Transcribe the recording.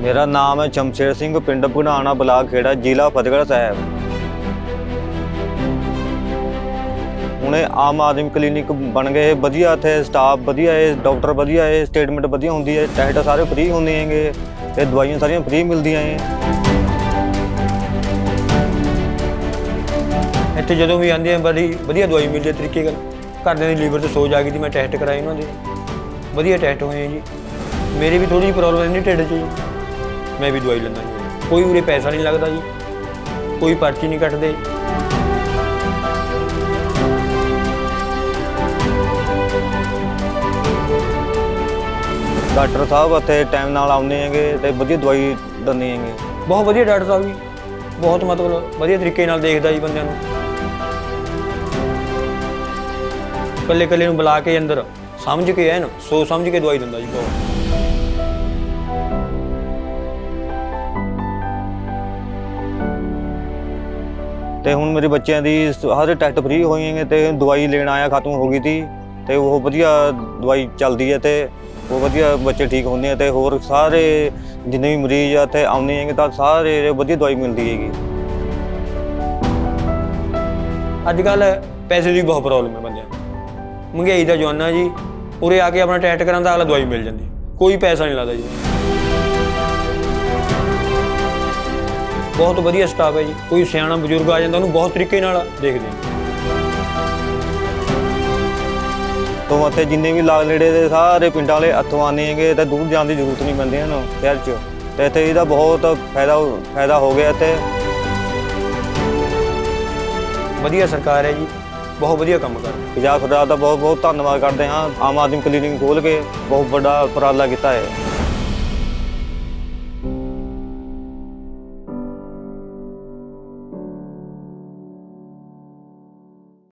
ਮੇਰਾ ਨਾਮ ਹੈ ਸ਼ਮਸ਼ੇਰ ਸਿੰਘ, ਪਿੰਡ ਭੁਨਾਣਾ ਬਲਾਕ ਖੇੜਾ, ਜ਼ਿਲ੍ਹਾ ਫਤਿਹਗੜ੍ਹ ਸਾਹਿਬ। ਹੁਣੇ ਆਮ ਆਦਮੀ ਕਲੀਨਿਕ ਬਣ ਗਏ, ਵਧੀਆ ਇੱਥੇ ਸਟਾਫ ਵਧੀਆ ਹੈ ਡਾਕਟਰ ਵਧੀਆ ਹੈ ਸਟੇਟਮੈਂਟ ਵਧੀਆ ਹੁੰਦੀ ਹੈ ਟੈਸਟ ਸਾਰੇ ਫ੍ਰੀ ਹੁੰਦੇ ਹੈਗੇ, ਤੇ ਦਵਾਈਆਂ ਸਾਰੀਆਂ ਫ੍ਰੀ ਮਿਲਦੀਆਂ ਹੈ। ਇੱਥੇ ਜਦੋਂ ਵੀ ਆਉਂਦੇ ਆ, ਬੜੀ ਵਧੀਆ ਦਵਾਈ ਮਿਲਦੀ ਹੈ ਤਰੀਕੇ ਨਾਲ। ਘਰਦਿਆਂ ਦੀ ਲੀਵਰ 'ਚ ਸੋਜ ਆ ਗਈ ਸੀ ਮੈਂ ਟੈਸਟ ਕਰਾਏ ਉਹਨਾਂ ਦੇ। ਵਧੀਆ ਟੈਸਟ ਹੋਏ ਆ ਜੀ। ਮੇਰੀ ਵੀ ਥੋੜੀ ਜਿਹੀ ਪ੍ਰੋਬਲਮ ਰਹਿੰਦੀ ਢਿੱਡ 'ਚ ਜੀ। ਮੈਂ ਵੀ ਦਵਾਈ ਲੈਂਦਾ ਜੀ। ਕੋਈ ਉਰੇ ਪੈਸਾ ਨਹੀਂ ਲੱਗਦਾ ਜੀ। ਕੋਈ ਪਰਚੀ ਨਹੀਂ ਕੱਟਦੇ। ਡਾਕਟਰ ਸਾਹਿਬ ਇੱਥੇ ਟਾਈਮ ਨਾਲ ਆਉਂਦੇ ਹੈਗੇ ਤੇ ਵਧੀਆ ਦਵਾਈ ਦਿੰਦੇ ਹੈਗੇ। ਬਹੁਤ ਵਧੀਆ ਡਾਕਟਰ ਸਾਹਿਬ ਜੀ। ਬਹੁਤ ਮਤਲਬ ਵਧੀਆ ਤਰੀਕੇ ਨਾਲ ਦੇਖਦਾ ਜੀ ਬੰਦਿਆਂ ਨੂੰ। ਕੱਲੇ ਕੱਲੇ ਨੂੰ ਬੁਲਾ ਕੇ ਅੰਦਰ ਸਮਝ ਕੇ ਐਨ ਸੋਚ ਸਮਝ ਕੇ ਦਵਾਈ ਦਿੰਦਾ ਜੀ ਬਹੁਤ। ਤੇ ਹੁਣ ਮੇਰੇ ਬੱਚਿਆਂ ਦੀ ਸਾਰੇ ਟੈਸਟ ਫ੍ਰੀ ਹੋਏ ਹੈਗੇ ਤੇ ਦਵਾਈ ਲੈਣ ਆਇਆ, ਖਤਮ ਹੋ ਗਈ ਸੀ ਤੇ ਉਹ ਵਧੀਆ ਦਵਾਈ ਚੱਲਦੀ ਹੈ ਤੇ ਉਹ ਵਧੀਆ ਬੱਚੇ ਠੀਕ ਹੁੰਦੇ ਆ ਤੇ ਹੋਰ ਸਾਰੇ ਜਿੰਨੇ ਵੀ ਮਰੀਜ਼ ਆ ਇੱਥੇ ਆਉਂਦੇ ਹੈਗੇ ਤਾਂ ਸਾਰੇ ਵਧੀਆ ਦਵਾਈ ਮਿਲਦੀ ਹੈਗੀ। ਅੱਜ ਕੱਲ ਪੈਸੇ ਦੀ ਬਹੁਤ ਪ੍ਰੋਬਲਮ ਹੈ ਬੰਦਿਆਂ ਨੂੰ। ਮਹਿੰਗਾਈ ਦਾ ਜਵਾਨਾ ਜੀ, ਉਰੇ ਆ ਕੇ ਆਪਣਾ ਟੈਸਟ ਕਰਾਉਂਦਾ ਅਗਲਾ ਦਵਾਈ ਮਿਲ ਜਾਂਦੀ ਕੋਈ ਪੈਸਾ ਨਹੀਂ ਲੱਗਦਾ ਜੀ। ਬਹੁਤ ਵਧੀਆ ਸਟਾਫ ਹੈ ਜੀ। ਕੋਈ ਸਿਆਣਾ ਬਜ਼ੁਰਗ ਆ ਜਾਂਦਾ ਉਹਨੂੰ ਬਹੁਤ ਤਰੀਕੇ ਨਾਲ ਦੇਖਦੇ ਨੇ ਤੋਂ ਇੱਥੇ ਜਿੰਨੇ ਵੀ ਲਾਗ ਨੇੜੇ ਦੇ ਸਾਰੇ ਪਿੰਡਾਂ ਵਾਲੇ ਇੱਥੋਂ ਆਉਂਦੇ ਹੈਗੇ ਤੇ ਦੂਰ ਜਾਣ ਦੀ ਜ਼ਰੂਰਤ ਨਹੀਂ ਪੈਂਦੀ ਹਨ ਸ਼ਹਿਰ 'ਚ। ਤੇ ਇੱਥੇ ਇਹਦਾ ਬਹੁਤ ਫਾਇਦਾ ਫਾਇਦਾ ਹੋ ਗਿਆ ਇੱਥੇ। ਵਧੀਆ ਸਰਕਾਰ ਹੈ ਜੀ ਬਹੁਤ ਵਧੀਆ ਕੰਮ ਕਰ ਰਹੀ ਹੈ। ਪੰਜਾਬ ਸਰਕਾਰ ਦਾ ਬਹੁਤ ਬਹੁਤ ਧੰਨਵਾਦ ਕਰਦੇ ਹਾਂ। ਆਮ ਆਦਮੀ ਕਲੀਨਿਕ ਖੋਲ ਕੇ ਬਹੁਤ ਵੱਡਾ ਉਪਰਾਲਾ ਕੀਤਾ ਹੈ।